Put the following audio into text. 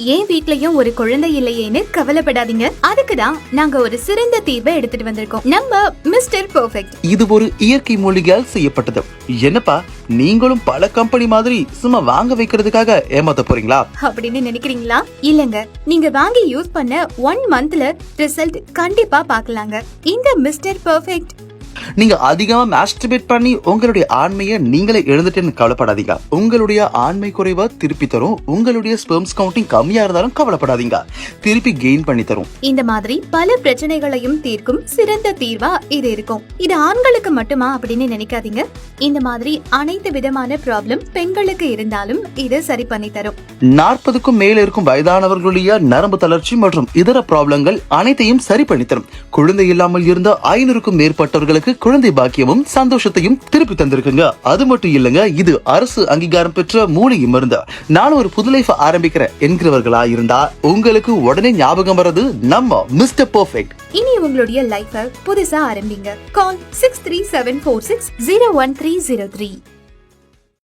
ஏன் வீட்லயும் ஒரு குழந்தை இல்லையேன்னு கவலைப்படாதீங்க. அதுக்கு தான் நாங்க ஒரு சிறந்த தீர்வை எடுத்துட்டு வந்திருக்கோம். நம்ம மிஸ்டர் பெர்ஃபெக்ட். இது ஒரு இயற்கை மூலிகையால் செய்யப்பட்டது. என்னப்பா நீங்களும் பல கம்பெனி மாதிரி சும்மா வாங்க வைக்கிறதுக்காக ஏமாத்த போறீங்களா? அப்படின்னு நினைக்கிறீங்களா? இல்லங்க. நீங்க வாங்கி யூஸ் பண்ண ஒன் மந்த்ல ரிசல்ட் கண்டிப்பா பார்க்கலாங்க. இந்த மிஸ்டர் பெர்ஃபெக்ட். நீங்க அதிகமா மாஸ்டர்பேட் பண்ணி உங்களுடைய ஆண்மையை நீங்களே எழுந்துட்டேன்னு கவலைப்படாதீங்க. உங்களுடைய ஆண்மை குறைவா திருப்பி தரும். உங்களுடைய ஸ்பெர்ம்ஸ் கவுண்டிங் கம்மியா இருந்தாலும் கவலைப்படாதீங்க. திருப்பி கெயின் பண்ணி தரும். இந்த மாதிரி பல பிரச்சனைகளையும் தீர்க்கும் சிறந்த தீர்வா இது இருக்கும். இது ஆண்களுக்கு மட்டுமா அப்படின்னு நினைக்காதீங்க. இந்த மாதிரி அனைத்து விதமான ப்ராப்ளம் பெண்களுக்கு இருந்தாலும் இது சரி பண்ணி தரும். நாற்பதுக்கும் மேல இருக்கும் வயதானவர்களுடைய நரம்பு தளர்ச்சி மற்றும் இதர ப்ராப்ளங்கள் அனைத்தையும் சரி பண்ணி தரும். குழந்தை இல்லாமல் இருந்த ஐநூறுக்கும் மேற்பட்டவர்களுக்கு குழந்தை பாக்கியமும் சந்தோஷத்தையும் திருப்பி தந்திருக்குங்க. அது மட்டும் இல்லைங்க இது அரசு அங்கீகாரம் பெற்ற மூலிகை மருந்து. நானும் ஒரு புது லைஃப் ஆரம்பிக்கிறேன் என்கிறவர்களா இருந்தா உங்களுக்கு உடனே ஞாபகம் வர்றது நம்ம மிஸ்டர் பர்ஃபெக்ட் இனி உங்களுடைய லைஃப புதுசா ஆரம்பிங்க. Call six three seven four six zero one three zero three